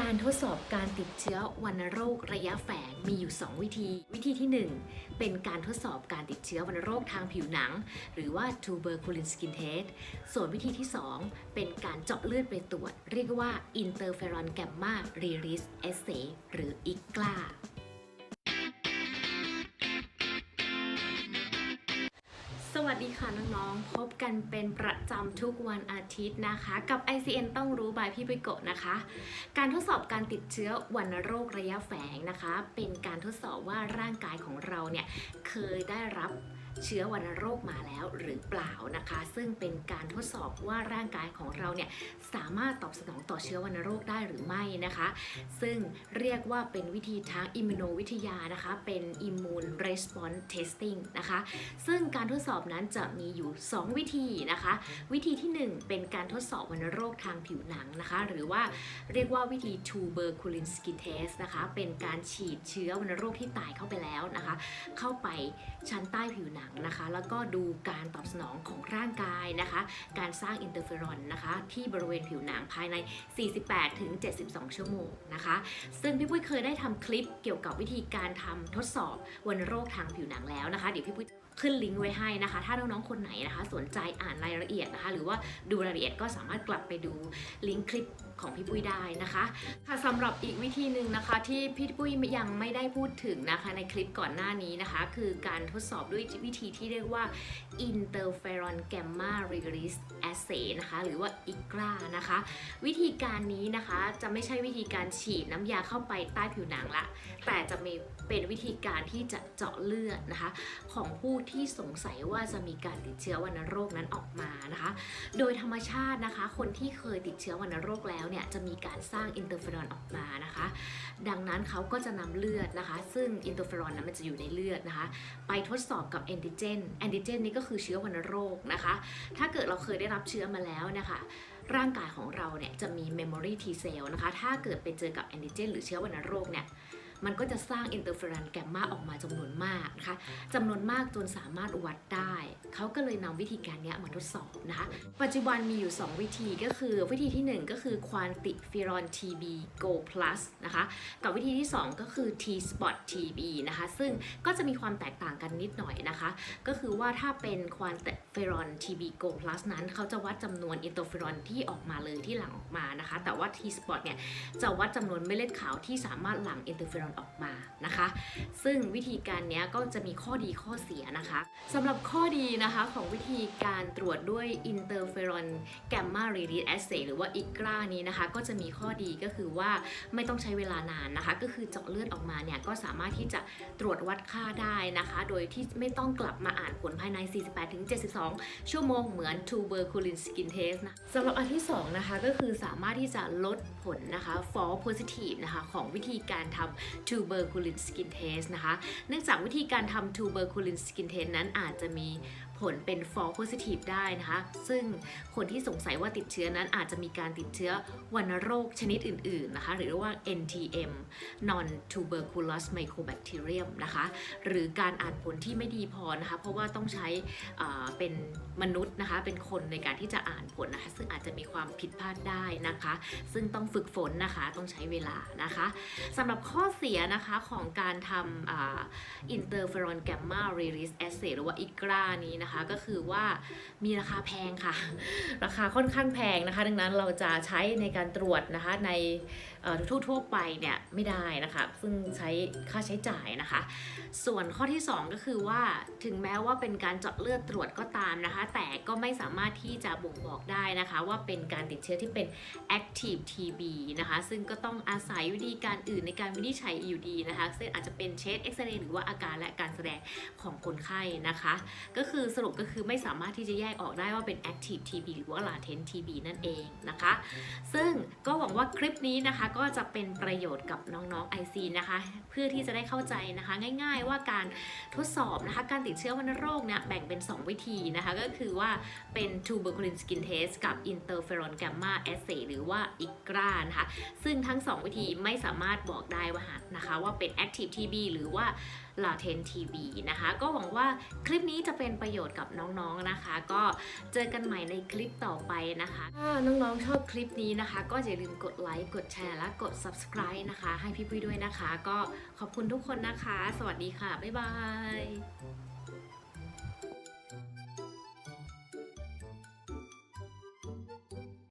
การทดสอบการติดเชื้อวัณโรคระยะแฝงมีอยู่ 2 วิธี วิธีที่ 1 เป็นการทดสอบการติดเชื้อวัณโรคทางผิวหนัง หรือว่า tuberculin skin test ส่วนวิธีที่ 2 เป็นการเจาะเลือดไปตรวจ เรียกว่า interferon gamma release assay หรือ IGLA วัสดีค่ะน้องๆ พบกันเป็นประจำทุกวันอาทิตย์นะคะ กับ ICN ต้องรู้บายพี่ปิโกะนะคะ การทดสอบการติดเชื้อวัณโรคระยะแฝงนะคะ เป็นการทดสอบว่าร่างกายของเราเนี่ยเคยได้รับ เชื้อวัณโรคมาแล้วหรือเปล่านะคะ ซึ่งเป็นการทดสอบว่าร่างกายของเราเนี่ยสามารถตอบสนองต่อเชื้อวัณโรคได้หรือไม่นะคะ ซึ่งเรียกว่าเป็นวิธีทางอิมมูโนวิทยานะคะ เป็น Immune Response Testing นะคะ ซึ่งการทดสอบนั้นจะมีอยู่ 2 วิธีนะคะ วิธีที่ 1 เป็นการทดสอบวัณโรคทางผิวหนังนะคะ หรือว่าเรียกว่าวิธี tuberculin skin test นะคะ เป็นการฉีดเชื้อวัณโรคที่ตายเข้าไปแล้วนะคะ เข้าไปชั้นใต้ผิวหนังนะคะ แล้วก็ดูการตอบสนองของร่างกายนะคะ การสร้างอินเตอร์เฟอรอนนะคะ ที่บริเวณผิวหนังภายใน 48 ถึง 72 ชั่วโมงนะคะ ซึ่งพี่ปุ้ยเคยได้ทำคลิปเกี่ยวกับวิธีการทำทดสอบวัณโรคทางผิวหนังแล้วนะคะ เดี๋ยวพี่ปุ้ยขึ้นลิงก์ไว้ให้นะคะ ถ้าน้องๆ คนไหนนะคะ สนใจอ่านรายละเอียดนะคะ หรือว่าดูรายละเอียดก็สามารถกลับไปดูลิงก์คลิป ของพี่ปุ้ยได้นะคะค่ะสำหรับอีกวิธีหนึ่งนะคะ ที่พี่ปุ้ยยังไม่ได้พูดถึงนะคะในคลิปก่อนหน้านี้นะคะ คือการทดสอบด้วยวิธีที่เรียกว่า interferon gamma release assay นะคะหรือว่า IGLA นะคะ วิธีการนี้นะคะจะไม่ใช่วิธีการฉีดน้ำยาเข้าไปใต้ผิวหนังละ แต่จะมีเป็นวิธีการที่จะเจาะเลือดนะคะ ของผู้ที่สงสัยว่าจะมีการติดเชื้อวัณโรคนั้นออกมานะคะ โดยธรรมชาตินะคะ คนที่เคยติดเชื้อวัณโรคแล้วเนี่ยจะมีการสร้างอินเตอร์เฟอรอนออกมานะคะ ดังนั้นเขาก็จะนำเลือดนะคะ ซึ่งอินเตอร์เฟอรอนนั้นมันจะอยู่ในเลือดนะคะ ไปทดสอบกับแอนติเจนแอนติเจนนี่ก็คือเชื้อวัณโรคนะคะ ถ้าเกิดเราเคยได้รับเชื้อมาแล้วนะคะร่างกายของเราเนี่ยจะมี memory T cell นะคะ ถ้าเกิดไปเจอกับแอนติเจนหรือเชื้อวัณโรคเนี่ย มันก็จะสร้างอินเตอร์เฟอรอนแกมมาออกมาจำนวนมากนะคะจำนวนมากจนสามารถวัดได้ เขาก็เลยนำวิธีการนี้มาทดสอบนะคะ ปัจจุบันมีอยู่ 2 วิธีก็คือวิธีที่ 1 ก็คือ Quantiferon TB Go Plus นะคะ กับวิธีที่ 2 ก็คือ T Spot TB นะคะ ซึ่งก็จะมีความแตกต่างกันนิดหน่อยนะคะ ก็คือว่าถ้าเป็น Quantiferon TB Go Plus นั้นเขาจะวัดจำนวนอินเตอร์เฟอรอนที่ออกมาเลยที่หลั่งออกมานะคะ แต่ว่า T Spot เนี่ยจะวัดจำนวนเม็ดเลือดขาวที่สามารถหลั่งอินเตอร์เฟอรอนออกมานะคะ ซึ่งวิธีการนี้ก็จะมีข้อดีข้อเสียนะคะสำหรับข้อดีนะคะของวิธีการตรวจด้วย interferon gamma release assay หรือว่า IGRA นี้นะคะ ก็จะมีข้อดีก็คือว่าไม่ต้องใช้เวลานานนะคะ ก็คือเจาะเลือดออกมาเนี่ยก็สามารถที่จะตรวจวัดค่าได้นะคะ โดยที่ไม่ต้องกลับมาอ่านผลภายใน 48-72 ชั่วโมงเหมือน tuberculin skin test นะสำหรับอันที่สองนะคะ ก็คือสามารถที่จะลดผลนะคะ false positive นะคะ ของวิธีการทำ tuberculin skin test นะคะ เนื่องจากวิธีการทำ tuberculin skin test นั้นอาจจะมี ผลเป็น false positive ได้นะคะ ซึ่งคนที่สงสัยว่าติดเชื้อนั้นอาจจะมีการติดเชื้อวัณโรคชนิดอื่น ๆ นะคะ หรือว่า NTM non tuberculous mycobacterium นะคะ หรือการอ่านผลที่ไม่ดีพอนะคะ เพราะว่าต้องใช้เป็นมนุษย์นะคะ เป็นคนในการที่จะอ่านผลนะคะ ซึ่งอาจจะมีความผิดพลาดได้นะคะ ซึ่งต้องฝึกฝนนะคะ ต้องใช้เวลานะคะสำหรับข้อเสียนะคะของการทำอ่า interferon gamma release assay หรือว่า IGRA นี้นะคะก็คือว่ามีราคาแพงค่ะ ราคาค่อนข้างแพงนะคะ ดังนั้นเราจะใช้ในการตรวจนะคะในเอ่อทั่วๆไปเนี่ยไม่ได้นะคะ ซึ่งใช้ค่าใช้จ่ายนะคะ ส่วนข้อที่ 2 ก็คือว่าถึงแม้ว่าเป็นการเจาะเลือดตรวจก็ตามนะคะ แต่ก็ไม่สามารถที่จะบ่งบอกได้นะคะ ว่าเป็นการติดเชื้อที่เป็น active TB นะคะ ซึ่งก็ต้องอาศัยวิธีการอื่นในการวินิจฉัยอยู่ดีนะคะซึ่งอาจจะเป็นเชสเอ็กซเรย์หรือว่าอาการและการแสดงของคนไข้นะคะ ก็คือสรุปก็คือไม่สามารถที่จะแยกออกได้ว่าเป็น active TB หรือว่า latent TB นั่นเองนะคะ ซึ่งก็หวังว่าคลิปนี้นะคะก็จะเป็นประโยชน์กับน้องๆ IC นะคะ เพื่อที่จะได้เข้าใจนะคะ ง่ายๆว่าการทดสอบนะคะการติดเชื้อวัณโรคเนี่ยแบ่งเป็น 2 วิธีนะคะก็คือว่าเป็น tuberculin skin test กับ interferon gamma assay หรือว่า IGRA นะคะซึ่งทั้ง 2 วิธีไม่สามารถบอกได้ว่านะคะว่าเป็น active TB หรือว่าลาเทนทีวีนะคะ ก็หวังว่าคลิปนี้จะเป็นประโยชน์กับน้องๆนะคะ ก็เจอกันใหม่ในคลิปต่อไปนะคะ ถ้าน้องๆชอบคลิปนี้นะคะ ก็อย่าลืมกดไลค์กดแชร์และกด subscribe นะคะ ให้พี่ปุ้ยด้วยนะคะ ก็ขอบคุณทุกคนนะคะ สวัสดีค่ะ บ๊ายบาย